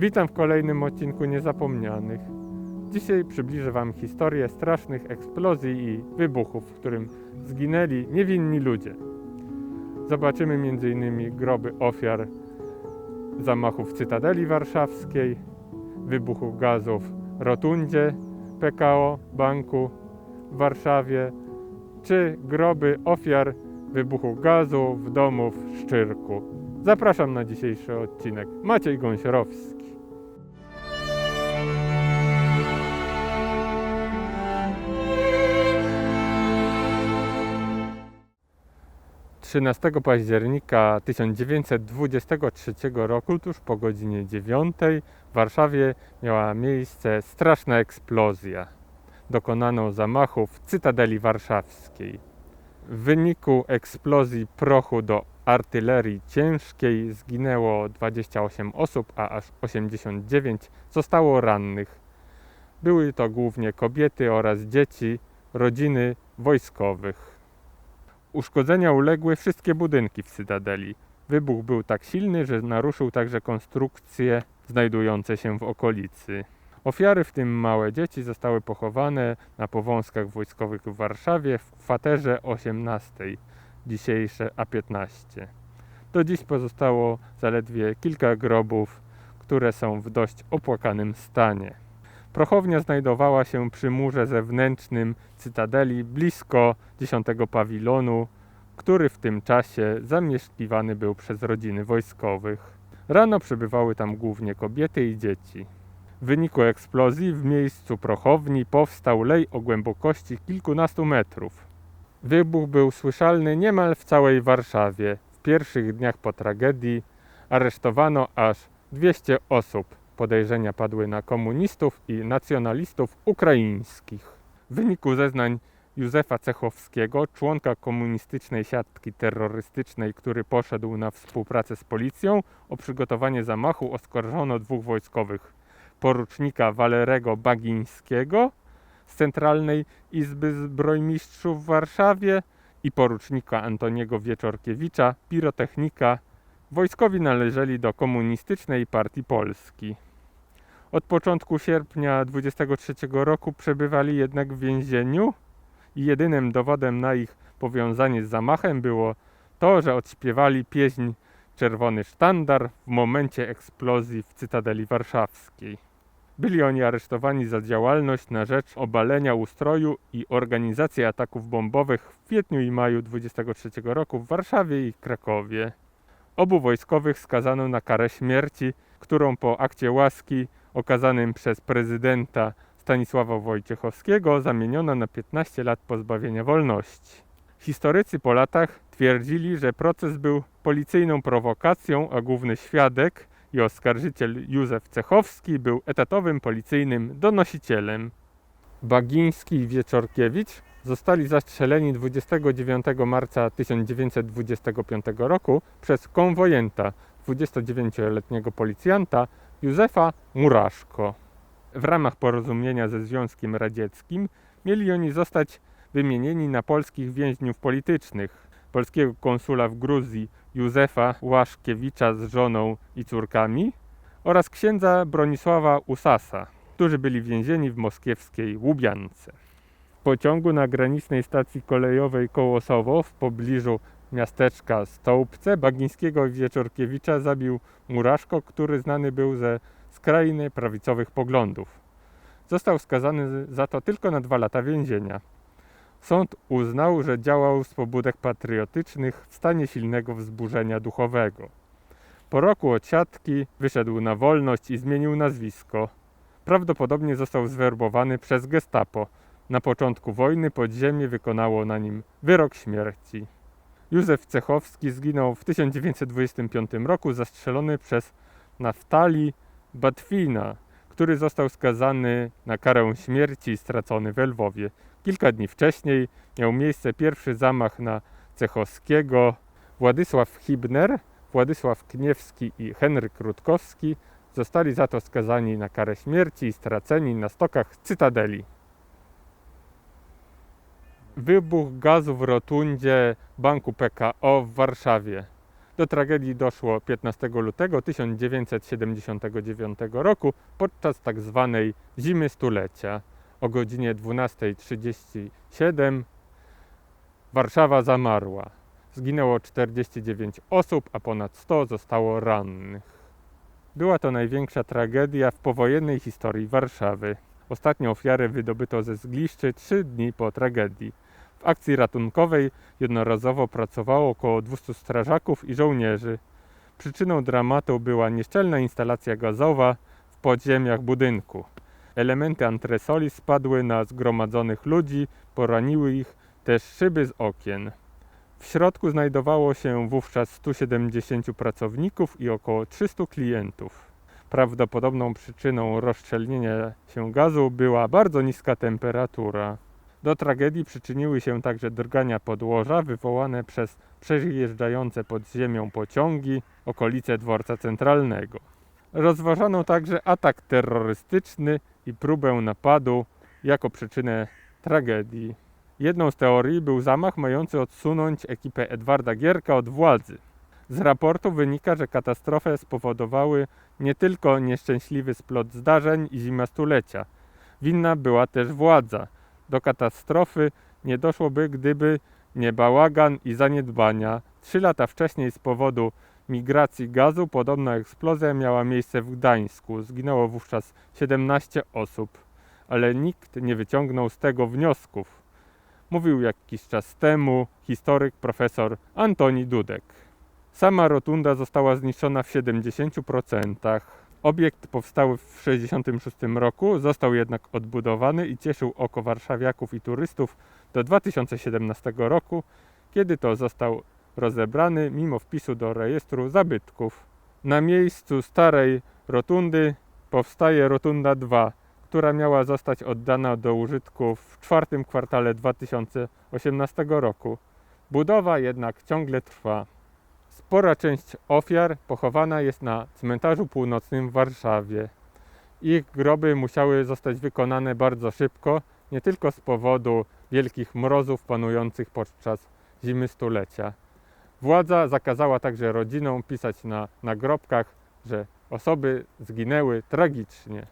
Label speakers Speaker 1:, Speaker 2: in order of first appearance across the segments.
Speaker 1: Witam w kolejnym odcinku Niezapomnianych. Dzisiaj przybliżę Wam historię strasznych eksplozji i wybuchów, w którym zginęli niewinni ludzie. Zobaczymy m.in. groby ofiar zamachów Cytadeli Warszawskiej, wybuchu gazów w Rotundzie PKO Banku w Warszawie, czy groby ofiar wybuchu gazu w domu w Szczyrku. Zapraszam na dzisiejszy odcinek. Maciej Gąsiorowski. 13 października 1923 roku, tuż po godzinie 9, w Warszawie miała miejsce straszna eksplozja. Dokonano zamachu w Cytadeli Warszawskiej. W wyniku eksplozji prochu do artylerii ciężkiej zginęło 28 osób, a aż 89 zostało rannych. Były to głównie kobiety oraz dzieci, rodziny wojskowych. Uszkodzenia uległy wszystkie budynki w Cytadeli. Wybuch był tak silny, że naruszył także konstrukcje znajdujące się w okolicy. Ofiary, w tym małe dzieci, zostały pochowane na powązkach wojskowych w Warszawie w kwaterze 18, dzisiejsze A15. Do dziś pozostało zaledwie kilka grobów, które są w dość opłakanym stanie. Prochownia znajdowała się przy murze zewnętrznym cytadeli blisko 10 pawilonu, który w tym czasie zamieszkiwany był przez rodziny wojskowych. Rano przybywały tam głównie kobiety i dzieci. W wyniku eksplozji w miejscu prochowni powstał lej o głębokości kilkunastu metrów. Wybuch był słyszalny niemal w całej Warszawie. W pierwszych dniach po tragedii aresztowano aż 200 osób. Podejrzenia padły na komunistów i nacjonalistów ukraińskich. W wyniku zeznań Józefa Cechowskiego, członka komunistycznej siatki terrorystycznej, który poszedł na współpracę z policją, o przygotowanie zamachu oskarżono dwóch wojskowych: porucznika Walerego Bagińskiego z Centralnej Izby Zbrojmistrzów w Warszawie i porucznika Antoniego Wieczorkiewicza, pirotechnika. Wojskowi należeli do Komunistycznej Partii Polski. Od początku sierpnia 23 roku przebywali jednak w więzieniu i jedynym dowodem na ich powiązanie z zamachem było to, że odśpiewali pieśń Czerwony Sztandar w momencie eksplozji w Cytadeli Warszawskiej. Byli oni aresztowani za działalność na rzecz obalenia ustroju i organizacji ataków bombowych w kwietniu i maju 23 roku w Warszawie i Krakowie. Obu wojskowych skazano na karę śmierci, którą po akcie łaski okazanym przez prezydenta Stanisława Wojciechowskiego zamieniono na 15 lat pozbawienia wolności. Historycy po latach twierdzili, że proces był policyjną prowokacją, a główny świadek i oskarżyciel Józef Cechowski był etatowym policyjnym donosicielem. Bagiński i Wieczorkiewicz zostali zastrzeleni 29 marca 1925 roku przez konwojenta 29-letniego policjanta Józefa Muraszko. W ramach porozumienia ze Związkiem Radzieckim mieli oni zostać wymienieni na polskich więźniów politycznych. Polskiego konsula w Gruzji Józefa Łaszkiewicza z żoną i córkami oraz księdza Bronisława Usasa, którzy byli więzieni w moskiewskiej Łubiance. W pociągu na granicznej stacji kolejowej Kołosowo w pobliżu miasteczka Stołpce Bagińskiego i Wieczorkiewicza zabił Muraszko, który znany był ze skrajnie prawicowych poglądów. Został skazany za to tylko na dwa lata więzienia. Sąd uznał, że działał z pobudek patriotycznych w stanie silnego wzburzenia duchowego. Po roku odsiadki wyszedł na wolność i zmienił nazwisko. Prawdopodobnie został zwerbowany przez gestapo. Na początku wojny podziemie wykonało na nim wyrok śmierci. Józef Cechowski zginął w 1925 roku zastrzelony przez Naftali Batwina, który został skazany na karę śmierci i stracony w Lwowie. Kilka dni wcześniej miał miejsce pierwszy zamach na Cechowskiego. Władysław Hibner, Władysław Kniewski i Henryk Rutkowski zostali za to skazani na karę śmierci i straceni na stokach Cytadeli. Wybuch gazu w rotundzie banku PKO w Warszawie. Do tragedii doszło 15 lutego 1979 roku podczas tak zwanej zimy stulecia. O godzinie 12.37 Warszawa zamarła. Zginęło 49 osób, a ponad 100 zostało rannych. Była to największa tragedia w powojennej historii Warszawy. Ostatnie ofiary wydobyto ze zgliszczy trzy dni po tragedii. W akcji ratunkowej jednorazowo pracowało około 200 strażaków i żołnierzy. Przyczyną dramatu była nieszczelna instalacja gazowa w podziemiach budynku. Elementy antresoli spadły na zgromadzonych ludzi, poraniły ich też szyby z okien. W środku znajdowało się wówczas 170 pracowników i około 300 klientów. Prawdopodobną przyczyną rozszczelnienia się gazu była bardzo niska temperatura. Do tragedii przyczyniły się także drgania podłoża wywołane przez przejeżdżające pod ziemią pociągi okolice dworca centralnego. Rozważano także atak terrorystyczny i próbę napadu jako przyczynę tragedii. Jedną z teorii był zamach mający odsunąć ekipę Edwarda Gierka od władzy. Z raportu wynika, że katastrofę spowodowały nie tylko nieszczęśliwy splot zdarzeń i zima stulecia. Winna była też władza. Do katastrofy nie doszłoby, gdyby nie bałagan i zaniedbania. Trzy lata wcześniej z powodu migracji gazu podobna eksplozja miała miejsce w Gdańsku. Zginęło wówczas 17 osób, ale nikt nie wyciągnął z tego wniosków. Mówił jakiś czas temu historyk profesor Antoni Dudek. Sama rotunda została zniszczona w 70%. Obiekt powstały w 1966 roku, został jednak odbudowany i cieszył oko warszawiaków i turystów do 2017 roku, kiedy to został rozebrany mimo wpisu do rejestru zabytków. Na miejscu starej rotundy powstaje rotunda 2, która miała zostać oddana do użytku w czwartym kwartale 2018 roku. Budowa jednak ciągle trwa. Spora część ofiar pochowana jest na cmentarzu północnym w Warszawie. Ich groby musiały zostać wykonane bardzo szybko, nie tylko z powodu wielkich mrozów panujących podczas zimy stulecia. Władza zakazała także rodzinom pisać na nagrobkach, że osoby zginęły tragicznie.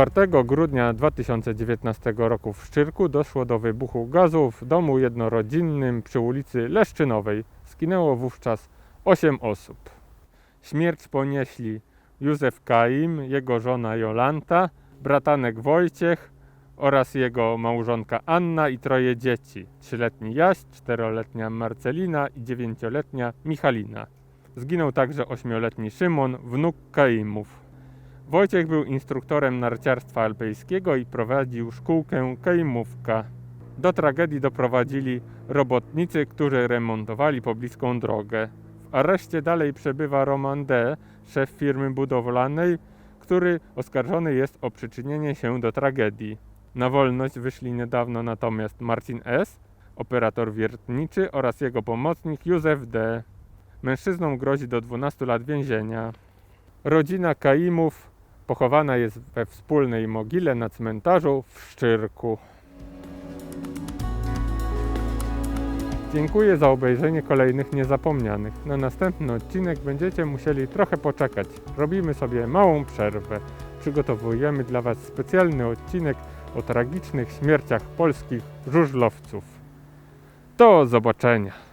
Speaker 1: Czwartego grudnia 2019 roku w Szczyrku doszło do wybuchu gazu w domu jednorodzinnym przy ulicy Leszczynowej. Zginęło wówczas 8 osób. Śmierć ponieśli Józef Kaim, jego żona Jolanta, bratanek Wojciech oraz jego małżonka Anna i troje dzieci. Trzyletni Jaś, czteroletnia Marcelina i dziewięcioletnia Michalina. Zginął także ośmioletni Szymon, wnuk Kaimów. Wojciech był instruktorem narciarstwa alpejskiego i prowadził szkółkę Kejmówka. Do tragedii doprowadzili robotnicy, którzy remontowali pobliską drogę. W areszcie dalej przebywa Roman D., szef firmy budowlanej, który oskarżony jest o przyczynienie się do tragedii. Na wolność wyszli niedawno natomiast Marcin S., operator wiertniczy oraz jego pomocnik Józef D. Mężczyznom grozi do 12 lat więzienia. Rodzina Kaimów pochowana jest we wspólnej mogile na cmentarzu w Szczyrku. Dziękuję za obejrzenie kolejnych niezapomnianych. Na następny odcinek będziecie musieli trochę poczekać. Robimy sobie małą przerwę. Przygotowujemy dla Was specjalny odcinek o tragicznych śmierciach polskich żużlowców. Do zobaczenia!